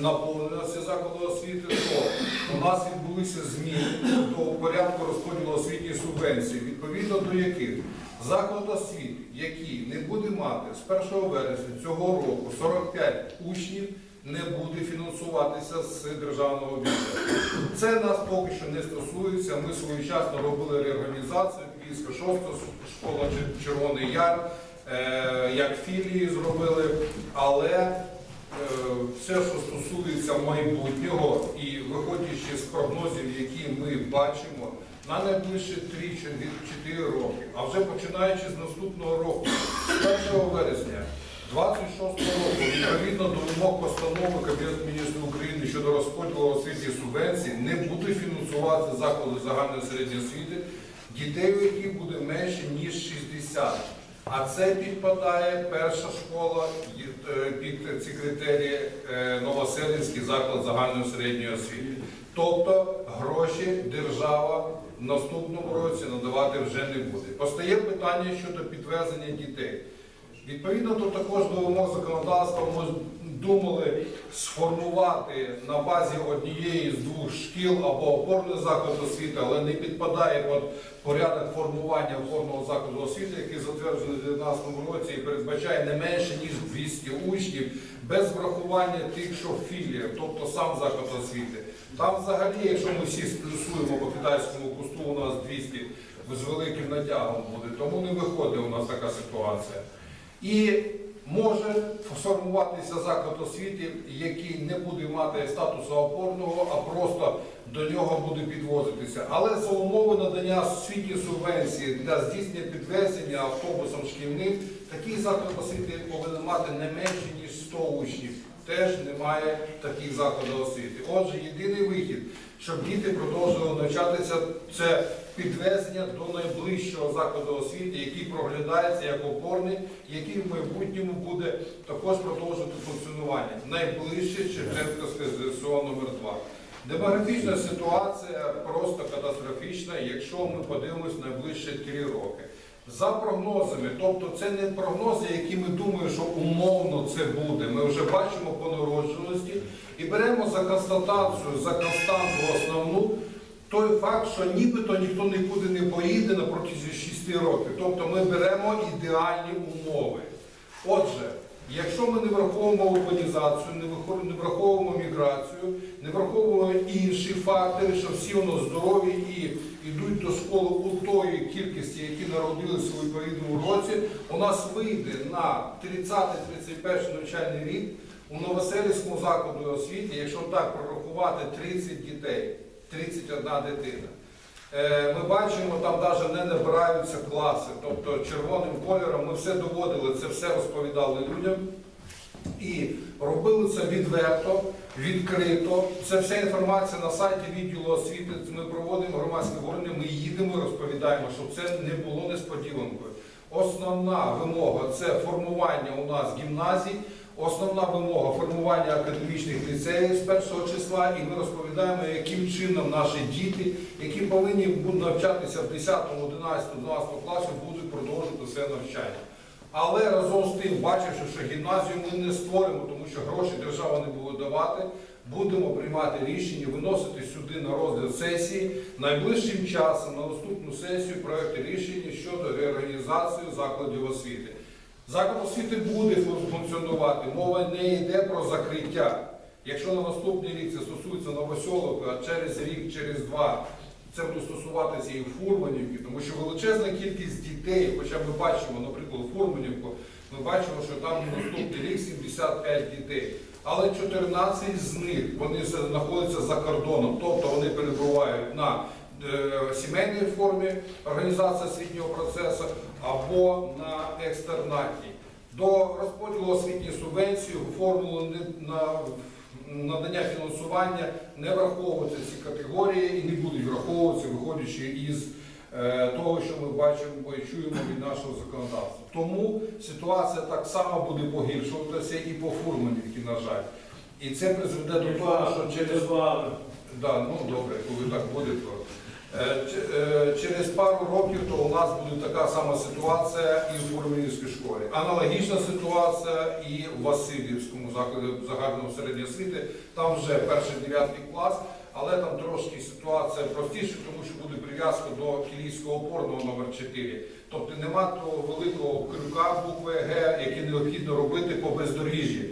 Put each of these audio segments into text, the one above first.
наповненості закладу освіти, то у нас відбулися зміни до порядку розподілу освітньої субвенції, відповідно до яких заклад освіти, який не буде мати з 1 вересня цього року 45 учнів, не буде фінансуватися з державного бюджету. Це нас поки що не стосується. Ми своєчасно робили реорганізацію, Київська шоста школа Червоний Яр, е, як філії зробили, але все, що стосується майбутнього і виходячи з прогнозів, які ми бачимо на найближчі 3-4 роки, а вже починаючи з наступного року, 1 вересня 26 року, відповідно до вимог постанови Кабінету міністрів України щодо розподілу освітньої субвенції, не буде фінансувати заклади загальної середньої освіти дітей, у яких буде менше ніж 60. А це підпадає перша школа е, під ці критерії е, Новоселинський заклад загальної середньої освіти. Тобто гроші держава в наступному році надавати вже не буде. Постає питання щодо підвезення дітей. Відповідно то також до вимог законодавства думали сформувати на базі однієї з двох шкіл або опорний заклад освіти, але не підпадає під порядок формування опорного закладу освіти, який затверджений у 2019 році і передбачає не менше ніж 200 учнів без врахування тих, що філія, тобто сам заклад освіти. Там взагалі, якщо ми всі сплюсуємо по китайському кусту, у нас 200 з великим натягом буде, тому не виходить у нас така ситуація. І може сформуватися заклад освіти, який не буде мати статусу опорного, а просто до нього буде підвозитися. Але за умови надання освітньої субвенції для здійснення підвезення автобусом шкільним, такий заклад освіти повинен мати не менше, ніж 100 учнів. Теж немає таких закладів освіти. Отже, єдиний вихід, щоб діти продовжували навчатися, це підвезення до найближчого закладу освіти, який проглядається як опорний, який в майбутньому буде також продовжувати функціонування. Найближче Шевченківське ЗСО номер 2 Демографічна ситуація просто катастрофічна, якщо ми подивимось найближчі три роки. За прогнозами, тобто це не прогнози, які ми думаємо, що умовно це буде. Ми вже бачимо по народженості і беремо за констатацію, за константу основну той факт, що нібито ніхто нікуди не поїде на протязі 6 років. Тобто ми беремо ідеальні умови. Отже, якщо ми не враховуємо урбанізацію, не враховуємо міграцію, не враховуємо інші фактори, що всі нас здорові і йдуть до школи у тої кількості, які народилися у відповідному році, у нас вийде на 30-31 навчальний рік у Новоселівському закладу освіти, якщо так прорахувати 30 дітей, 31 дитина. Е, Ми бачимо, там навіть не набираються класи. Тобто червоним кольором ми все доводили, це все розповідали людям. І робили це відверто, відкрито. Це вся інформація на сайті відділу освіти. Ми проводимо громадське обговорення, ми їдемо і розповідаємо, щоб це не було несподіванкою. Основна вимога це формування у нас гімназій, основна вимога формування академічних ліцеїв з першого числа, і ми розповідаємо, яким чином наші діти, які повинні будуть навчатися в 10, 11, 12 класі, будуть продовжувати це навчання. Але разом з тим, бачивши, що гімназію ми не створимо, тому що гроші держава не буде давати, будемо приймати рішення, виносити сюди на розгляд сесії найближчим часом на наступну сесію проекти рішення щодо реорганізації закладів освіти. Заклад освіти буде функціонувати, мова не йде про закриття. Якщо на наступний рік це стосується Новосьолок, а через рік, через два це буде стосуватися і Фурманівки, тому що величезна кількість дітей, хоча ми бачимо, наприклад, Фурманівку, ми бачимо, що там на наступний рік 75 дітей. Але 14 з них вони знаходяться за кордоном, тобто вони перебувають на е, сімейній формі організації освітнього процесу або на екстернатній. До розподілу освітньої субвенції формулу на надання фінансування не враховуються ці категорії і не будуть враховуватися, виходячи із е, того, що ми бачимо і чуємо від нашого законодавства. Тому ситуація так само буде погіршуватися і по Фурманівці, на жаль. І це призведе до того, що через Да, ну добре, коли так буде, то Е, е, Через пару років то у нас буде така сама ситуація і в Фурмінській школі. Аналогічна ситуація і в Васильівському закладі загальної середньої освіти. Там вже перший дев'ятий клас, але там трошки ситуація простіша, тому що буде прив'язка до Кілійського опорного номер 4. Тобто нема того великого крюка букви Г, який необхідно робити по бездоріжжі.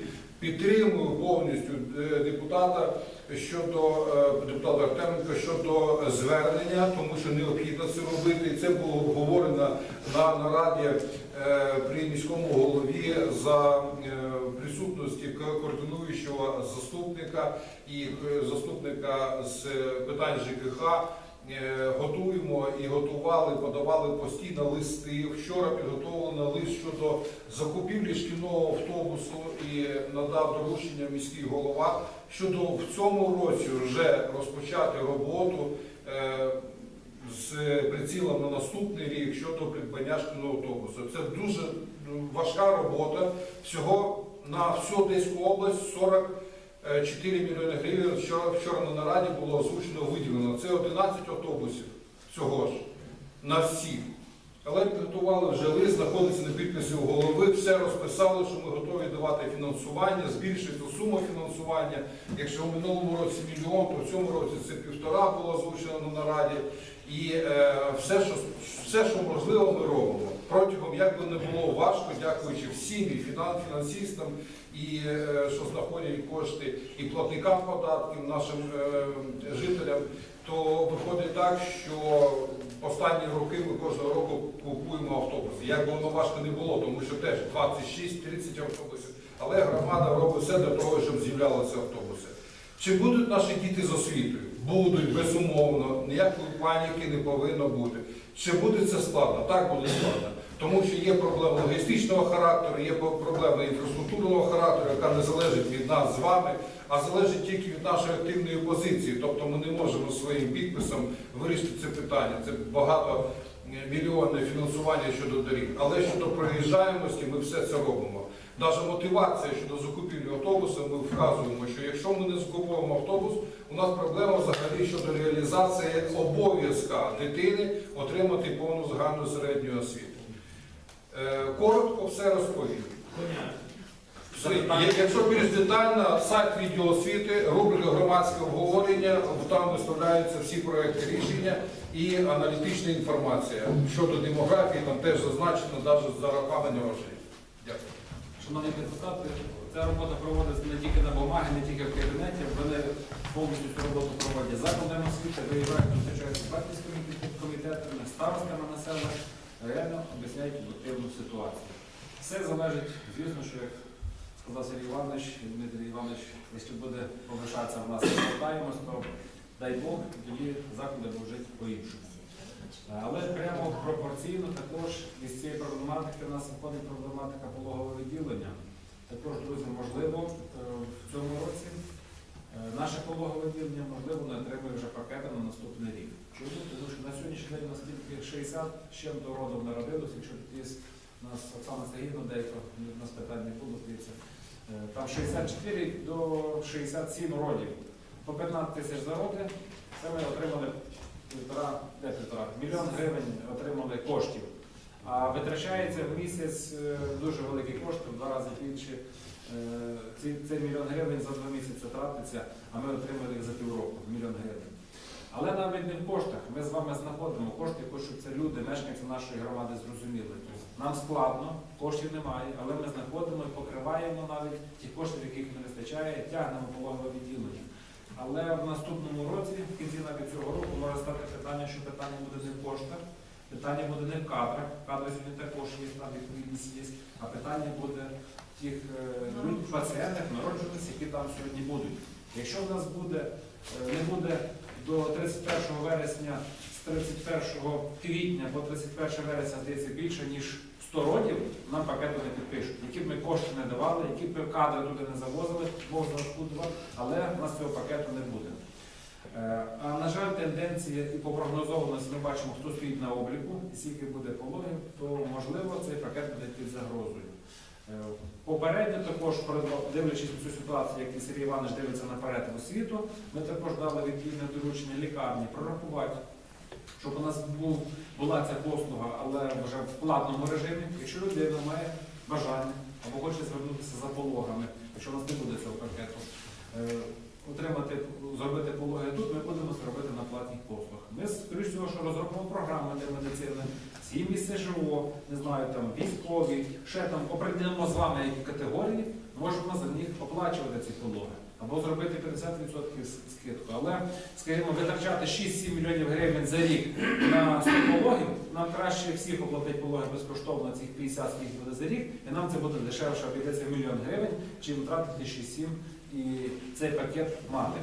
Повністю е, депутата щодо е, депутата Артеменка щодо звернення, тому що необхідно це робити. Це було обговорено на нараді е, при міському голові за присутності координуючого заступника і заступника з питань ЖКХ. Е, Готуємо і готували, подавали постійно листи. Вчора підготовлено лист щодо закупівлі шкільного автобусу і надав доручення міський голова щодо в цьому році вже розпочати роботу е, з прицілом на наступний рік щодо придбання шкільного автобусу. Це дуже важка робота. Всього на всю Одеську область 44 мільйони гривень. Вчора, вчора на нараді було озвучено виділено. Це 11 автобусів всього ж на всіх. Але підготували вже лист, знаходиться на підписі у голови, все розписали, що ми готові давати фінансування, збільшити суму фінансування. Якщо в минулому році мільйон, то в цьому році це півтора було озвучено на нараді. І е, все, що, все, що можливо, ми робимо. Протягом, як би не було важко, дякуючи всім і фінан, фінансистам, і е, що знаходять кошти, і платникам податків, нашим е, жителям, то виходить так, що останні роки ми кожного року купуємо автобуси. Як би воно важко не було, тому що теж 26-30 автобусів. Але громада робить все для того, щоб з'являлися автобуси. Чи будуть наші діти з освітою? Будуть, безумовно, ніякої паніки не повинно бути. Чи буде це складно? Так буде складно. Тому що є проблема логістичного характеру, є проблема інфраструктурного характеру, яка не залежить від нас з вами, а залежить тільки від нашої активної позиції. Тобто ми не можемо своїм підписом вирішити це питання. Це багато мільйонне фінансування щодо доріг. Але щодо проїжджаємості ми все це робимо. Навіть мотивація щодо закупівлі автобуса, ми вказуємо, що якщо ми не закуповуємо автобус, у нас проблема взагалі щодо реалізації обов'язка дитини отримати повну загальну середню освіту. Е, Коротко все розповім. Якщо більш детально, сайт відділу освіти, рубрика громадське обговорення, там виставляються всі проекти рішення і аналітична інформація щодо демографії, там теж зазначено навіть за рахування грошей. Дякую. Шановні депутати, ця робота проводиться не тільки на бумагі, не тільки в кабінеті, вони повністю цю роботу проводять закладами освіти, виїжджають, зустрічаються з батьківськими комітетами, старостами населення, реально об'ясняють об'єктивну ситуацію. Все залежить, звісно, що як сказав Сергій Іванович, Дмитрій Іванович, якщо буде повишатися в нас, то дай Бог, тоді заклади будуть жити по-іншому. Але прямо пропорційно також із цієї проблематики в нас виходить проблематика пологового відділення. Також, друзі, можливо, е, в цьому році е, наше пологове відділення, можливо, не отримує вже пакета на наступний рік. Чому? Тому що на сьогоднішній день у нас тільки 60 з чим-то родом народилось, якщо у нас Оксана Сергійовна, деяко у нас питань було, здається, е, там 64 до 67 родів. По 15 тисяч за роди, це ми отримали півтора, де півтора, мільйон гривень отримали коштів. А витрачається в місяць е, дуже великі кошти, в два рази більше. Е, цей мільйон гривень за два місяці тратиться, а ми отримали їх за півроку, мільйон гривень. Але не в коштах. Ми з вами знаходимо кошти, щоб це люди, мешканці нашої громади зрозуміли. Тобто нам складно, коштів немає, але ми знаходимо і покриваємо навіть ті кошти, яких не вистачає, тягнемо пологове відділення. Але в наступному році, в кінці навіть цього року, може стати питання, що питання буде не в коштах, питання буде не в кадрах, кадри сьогодні також є, там відповідність є, а питання буде в тих е, люд- пацієнтах, народжених, які там сьогодні будуть. Якщо в нас буде, е, не буде до 31 вересня, з 31 квітня по 31 вересня, здається, більше, ніж 100 родів, нам пакету не підпишуть. Які б ми кошти не давали, які б кадри туди не завозили, Бог розкудував, але в нас цього пакету не буде. Е, А на жаль, тенденція і по прогнозованості ми бачимо, хто стоїть на обліку, і скільки буде пологів, то можливо цей пакет буде під загрозою. Е, Попередньо також, дивлячись на цю ситуацію, як і Сергій Іванович дивиться наперед в освіту, ми також дали відповідне доручення лікарні прорахувати щоб у нас був, була ця послуга, але вже в платному режимі. Якщо людина має бажання або хоче звернутися за пологами, якщо у нас не буде цього пакету, е, отримати, зробити пологи тут, ми будемо це робити на платних послуг. Ми, скоріш всього, що розробимо програми для медицини, сім'ї СЖО, не знаю, там військові, ще там определимо з вами які категорії, можемо за них оплачувати ці пологи. Або зробити 50% скидку. Але, скажімо, витрачати 6-7 мільйонів гривень за рік на 100 пологів, нам краще всіх оплатити пологи безкоштовно цих 50 скільки буде за рік, і нам це буде дешевше обійдеться в мільйон гривень, чим втратити 6-7 і цей пакет мати.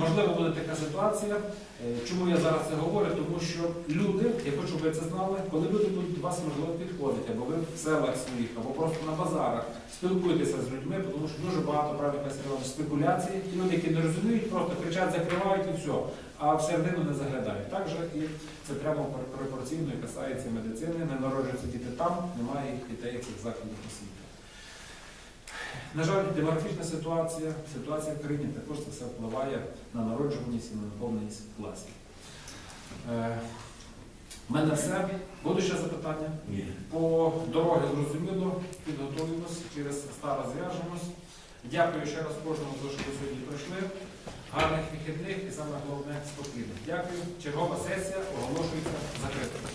Можливо, буде така ситуація. Е, Чому я зараз це говорю? Тому що люди, я хочу, щоб ви це знали, коли люди будуть до вас можливо підходити, або ви в селах своїх, або просто на базарах, спілкуйтеся з людьми, тому що дуже багато правильно Василь Іванович, спекуляцій, і люди, які не розуміють, просто кричать, закривають і все, а всередину не заглядають. Так же і це прямо пропорційно і касається медицини, не народжуються діти там, немає їх дітей в цих закладах освіти. На жаль, демографічна ситуація, ситуація в країні також це все впливає на народжуваність і на наповненість класів. Е, У мене все. Будуть ще запитання? Ні. По дорогі зрозуміло, підготуємось, через старо зв'яжемось. Дякую ще раз кожному, за що ви сьогодні прийшли. Гарних вихідних і саме головне спокійних. Дякую. Чергова сесія оголошується закритою.